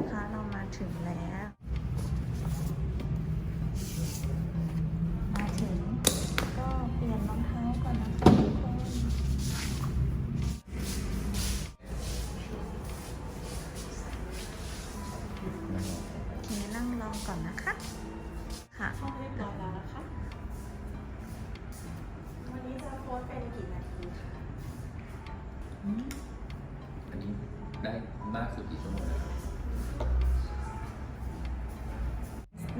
นะคะ เรามาถึงแล้ว มาถึงก็เปลี่ยนรองเท้าก่อนนะคะทุกคนโอเคนั่งรอก่อนนะคะ ค่ะห้องเรียบร้อยแล้วนะคะ วันนี้จะโพสต์เป็นกี่นาทีคะ อันนี้ได้มากสุดกี่ชั่วโมงนะครับ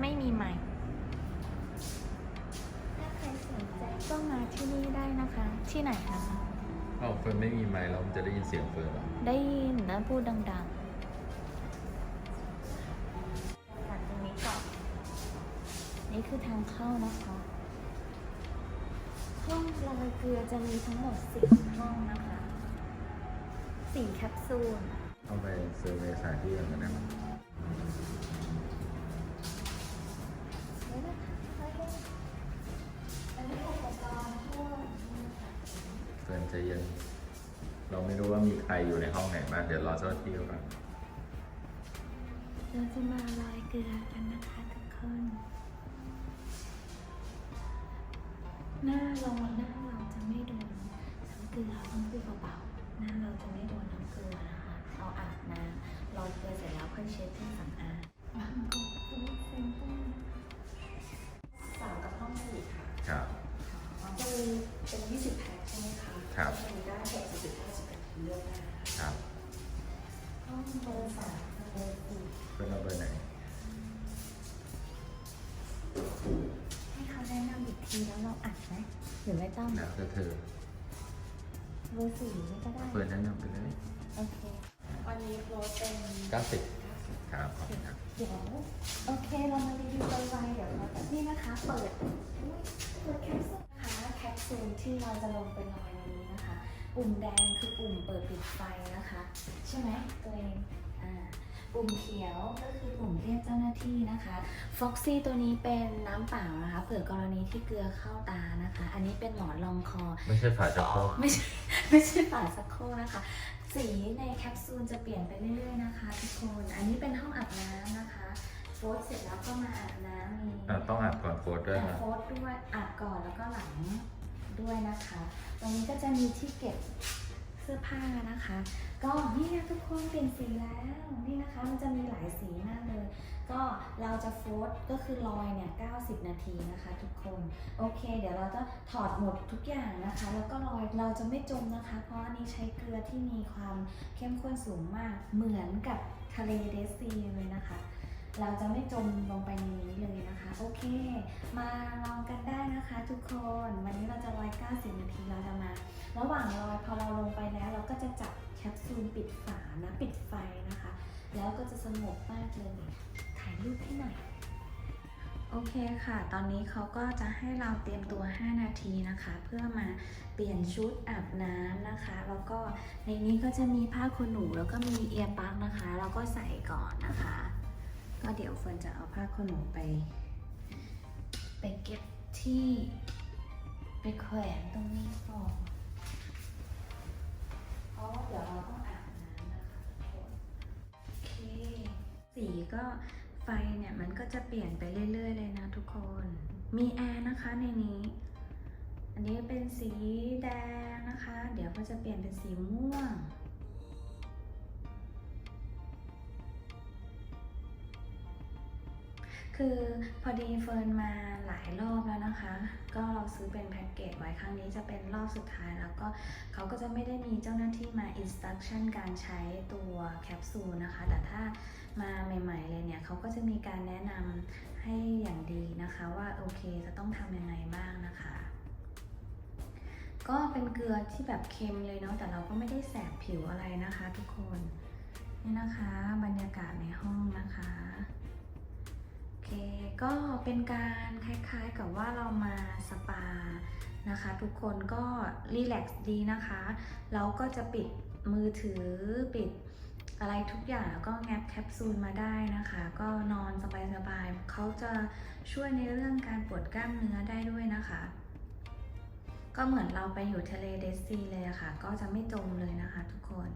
ไม่มีไมค์ถ้าใครสนใจก็มาที่นี่ได้นะคะ ที่ไหนคะอ้าวเฟิร์นไม่มีไมค์แล้วมันจะได้ยินเสียงเฟิร์นเหรอได้ยินนะพูดดังๆผ่านตรงนี้ก่อน นี่คือทางเข้านะคะ ห้องลอยเกลือจะมีทั้งหมดสี่ห้องนะคะสี่แคปซูล ต้องไปเซอร์เวย์สถานที่อื่นะคะอันนี้อุปกรณ์พวกเฟิร์นใจเย็น เราไม่รู้ว่ามีใครอยู่ในห้องไหนบ้างเดี๋ยวรอเจ้าหน้าที่ก่อนเราจะมาลอยเกลือกันนะคะทุกคน หน้าเราหน้าเราจะไม่โดนน้ำเกลือต้องพูดเบาๆ หน้าเราจะไม่โดนน้ำเกลือ เราอาบน้ำลอยเกลือเสร็จแล้วค่อยเช็ดเครื่องสำอางบางคนฟูดเซนเตอร์สามกับห้องสี่ค่ะครับ จะมีเป็น20แพ็คใช่ไหมคะครับมีได้6 10 50นาทีเลือกได้นะคะครับห้องเบอร์สามกับเบอร์สี่เฟิร์นเอาเบอร์ไหนให้เขาแนะนำอีกทีแล้วเราอัดไหมหรือไม่ต้องแล้วแต่เธอเบอร์สี่นี่ก็ได้เฟิร์นแนะนำไปเลย โอเควั นนี้โพสต์เป็น90ครับขอบคุณครับเดี๋ยวโอเคเรามารีวิวไวๆเดี๋ยวเราแต่นี่นะคะ เปิดอุ๊ยเปิดแคปซูลนะคะแคปซูลที่เราจะลงไปลอยในนี้นะคะ ปุ่มแดงคือปุ่มเปิดปิดไฟนะคะ ใช่ไหมตัวเองอ่าปุ่มเขียวก็คือปุ่มเรียกเจ้าหน้าที่นะคะฟ็อกซี่ตัวนี้เป็นน้ำเปล่านะคะ เผื่อกรณีที่เกลือเข้าตานะคะ อันนี้เป็นหมอนรองคอ ไม่ใช่ฝาชักโครกไม่ใช่ไม่ใช่ฝาสักโครกนะคะ สีในแคปซูลจะเปลี่ยนไปเรื่อยๆนะคะทุกคน อันนี้เป็นห้องอาบน้ำนะคะโฟสเสร็จแล้วก็มาอาบน้ำมีอะต้องอาบก่อนโค้ดด้วยนะโฟสด้วยอาบก่อนแล้วก็หลังด้วยนะคะ ตรงนี้ก็จะมีที่เก็บเสื้อผ้านะคะ ก็นี่นะทุกคนเปลี่ยนสีแล้วนี่นะคะ มันจะมีหลายสีมา ก็เราจะโฟสก็คือลอยเนี่ย 90 นาทีนะคะทุกคน โอเค เดี๋ยวเราจะถอดหมดทุกอย่างนะคะ แล้วก็ลอยเราจะไม่จมนะคะ เพราะอันนี้ใช้เกลือที่มีความเข้มข้นสูงมาก เหมือนกับทะเลเดซีเลยนะคะ เราจะไม่จมลงไปในนี้เลยนะคะ โอเค มาลองกันได้นะคะ ทุกคน วันนี้เราจะลอย 90 นาทีเราจะมา ระหว่างลอยพอเราลงไปแล้ว เราก็จะจับแคปซูลปิดฝานะ ปิดไฟนะคะ แล้วก็จะสงบมากเลย รูปให้หน่อยโอเคค่ะ ตอนนี้เขาก็จะให้เราเตรียมตัว 5 นาทีนะคะ เพื่อมาเปลี่ยนชุดอาบน้ำนะคะ แล้วก็ในนี้ก็จะมีผ้าขนหนูแล้วก็มีเอียร์ปลั๊กนะคะ แล้วก็ใส่ก่อนนะคะ ก็เดี๋ยวเฟิร์นจะเอาผ้าขนหนูไป ไปเก็บที่ไปแขวนตรงนี้ก่อนเพราะว่าเดี๋ยวเราต้องอาบน้ำนะคะทุกคนโอเคสีก็ เนี่ยมันก็จะเปลี่ยนไปเรื่อย ๆ เลยนะทุกคน มีแอร์นะคะในนี้ อันนี้เป็นสีแดงนะคะ เดี๋ยวก็จะเปลี่ยนเป็นสีม่วง คือพอดีเฟิร์นมาหลายรอบแล้วนะคะ ก็เราซื้อเป็นแพ็กเกจไว้ครั้งนี้จะเป็นรอบสุดท้ายแล้วก็เขาก็จะไม่ได้มีเจ้าหน้าที่มาอินสตั c ชั่นการใช้ตัวแคปซูลนะคะ แต่ถ้ามาใหม่ ๆ เลยเนี่ย จะมีการแนะนำให้อย่างดีนะคะว่าโอเคจะต้องทำยังไงบ้างนะคะ ก็เป็นเกลือที่แบบเค็มเลยเนาะแต่เราก็ไม่ได้แสบผิวอะไรนะคะทุกคนนี่นะคะบรรยากาศในห้องนะคะโอเคก็เป็นการคล้ายๆกับว่าเรามาสปานะคะทุกคนก็รีแลกซ์ดีนะคะ เราก็จะปิดมือถือปิด อะไรทุกอย่างแล้วก็แงบแคปซูลมาได้นะคะ ก็นอนสบายๆเขาจะช่วยในเรื่องการปวดกล้ามเนื้อได้ด้วยนะคะ ก็เหมือนเราไปอยู่ทะเลเดซีเลยะค่ะ ก็จะไม่จมเลยนะคะทุกคน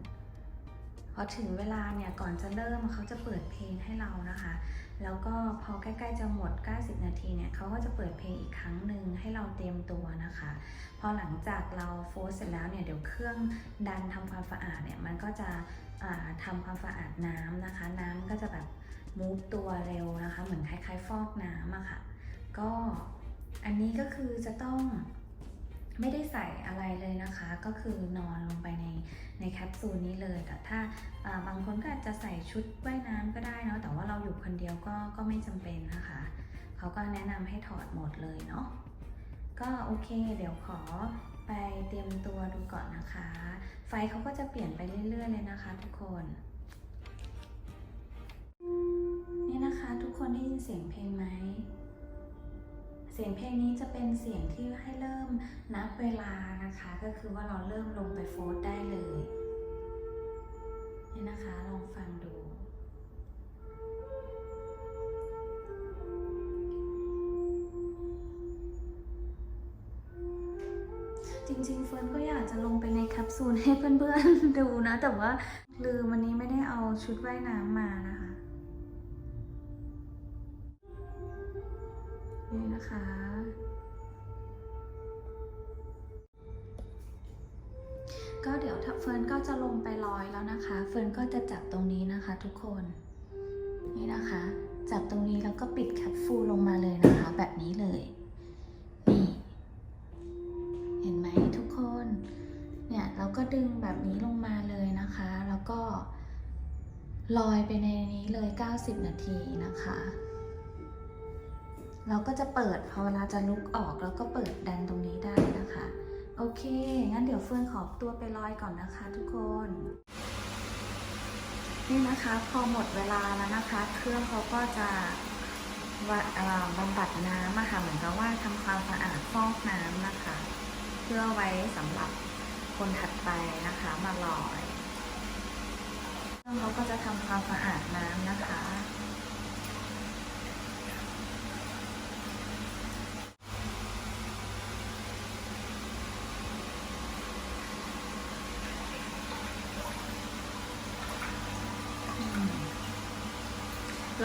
พอถึงเวลาเนี่ยก่อนจะเริ่มเขาจะเปิดเพลงให้เรานะคะ แล้วก็พอใกล้ๆจะหมด 90 นาทีเนี่ยเขาก็จะเปิดเพลงอีกครั้งหนึ่งให้เราเตรียมตัวนะคะ พอหลังจากเราโฟสเสร็จแล้วเนี่ยเดี๋ยวเครื่องดันทำความสะอาดเนี่ยมันก็จะอ่าทำความสะอาดน้ำนะคะ น้ำก็จะแบบมูฟตัวเร็วนะคะ เหมือนคล้ายๆ ฟอกน้ำอะค่ะ ก็อันนี้ก็คือจะต้อง ไม่ได้ใส่อะไรเลยนะคะ ก็คือนอนลงไปในในแคปซูลนี้เลย แต่ถ้าบางคนก็อาจจะใส่ชุดว่ายน้ำก็ได้เนาะแต่ว่าเราอยู่คนเดียวก็ก็ไม่จำเป็นนะคะ เขาก็แนะนำให้ถอดหมดเลยเนาะก็โอเค เดี๋ยวขอไปเตรียมตัวดูก่อนนะคะ ไฟเขาก็จะเปลี่ยนไปเรื่อยๆเลยนะคะ ทุกคนนี่นะคะ ทุกคนได้ยินเสียงเพลงไหม เสียงเพลงนี้จะเป็นเสียงที่ให้เริ่มนับเวลานะคะ ก็คือว่าเราเริ่มลงไปโฟสได้เลยนี่นะคะ ลองฟังดู จริงๆเฟิร์นก็อยากจะลงไปในแคปซูลให้เพื่อนๆดูนะ แต่ว่าลืมวันนี้ไม่ได้เอาชุดว่ายน้ำมานะคะ นี่นะคะ ก็เดี๋ยวเฟิร์นก็จะลงไปลอยแล้วนะคะ เฟิร์นก็จะจับตรงนี้นะคะทุกคน นี่นะคะ จับตรงนี้แล้วก็ปิดแคปซูลลงมาเลยนะคะ แบบนี้เลย นี่ เห็นไหมทุกคน เนี่ยเราก็ดึงแบบนี้ลงมาเลยนะคะ แล้วก็ลอยไปในนี้เลย 90 นาทีนะคะ เราก็จะเปิดพอเวลาจะลุกออกแล้วก็เปิดดันตรงนี้ได้นะคะ โอเค งั้นเดี๋ยวเฟื่องขอตัวไปลอยก่อนนะคะทุกคน นี่นะคะพอหมดเวลาแล้วนะคะ เครื่องเขาก็จะว่าบำบัดน้ำอะค่ะเหมือนกับว่าทำความสะอาดฟอกน้ำนะคะ เพื่อไว้สำหรับคนถัดไปนะคะมาลอย เครื่องเขาก็จะทำความสะอาดน้ำนะคะ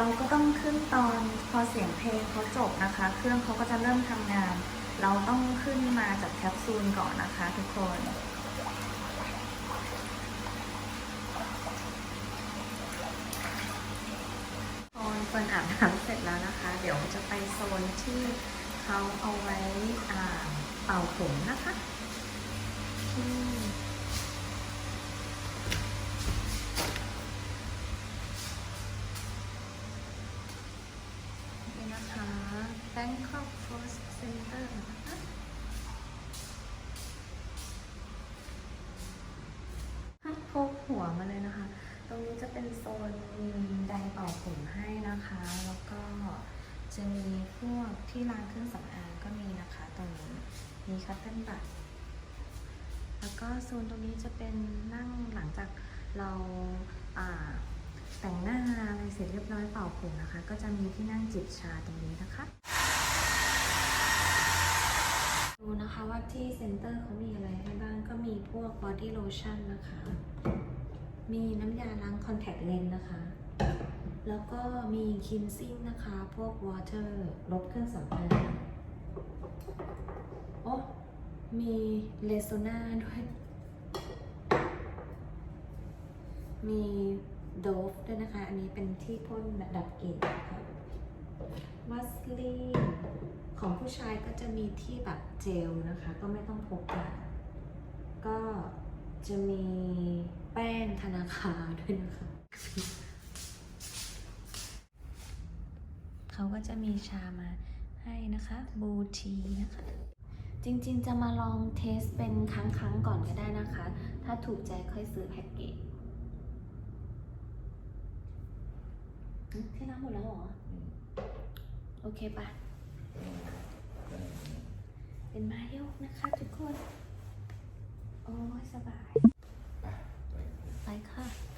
เราก็ต้องขึ้นตอนพอเสียงเพลงเขาจบนะคะ เครื่องเขาก็จะเริ่มทำงาน เราต้องขึ้นมาจากแคปซูลก่อนนะคะทุกคนพอเฟิร์นอาบน้ำเสร็จแล้วนะคะ เดี๋ยวจะไปโซนที่เขาเอาไว้อ่าเป่าผมนะคะที่ นี่นะคะ Bangkok First Center นะคะห้พกหัวมาเลยนะคะ ตรงนี้จะเป็นโซนมีไดร์เป่าผมให้นะคะ แล้วก็จะมีพวกที่ร้านเครื่องสำอางก็มีนะคะตรงนี้ มีคัตเติ้ลบัตแล้วก็โซนตรงนี้จะเป็นนั่งหลังจากเราอ่าแต่งหน้าอะไรเสร็จเรียบร้อยเป่าผมนะคะ ก็จะมีที่นั่งจิบชาตรงนี้นะคะ ดู นะคะว่าที่เซ็นเตอร์เขามีอะไรให้บ้างก็มีพวกบอดี้โลชั่นนะคะ มีน้ำยาล้างคอนแทคเลนส์นะคะ แล้วก็มีคินซิ่งนะคะ พวกวอเตอร์ลบเครื่องสำอางโอ้มีเลโซน่าด้วย มีโดฟด้วยนะคะ อันนี้เป็นที่พ่นดับกลิ่นนะคะ วัสลีนของผู้ชายก็จะมีที่แบบเจลนะคะ ก็ไม่ต้องพกยาก็จะมีแป้งธนาคารด้วยนะคะ เขาก็จะมีชามาให้นะคะ บูทีนะคะ จริงๆจะมาลองเทสเป็นครั้งๆก่อนก็ได้นะคะ ถ้าถูกใจค่อยซื้อแพ็กเกจที่น้ำหมดแล้วเหรอ โอเคปะเป็นไม้ยกนะคะทุกคน โอ้ยสบาย ไปค่ะ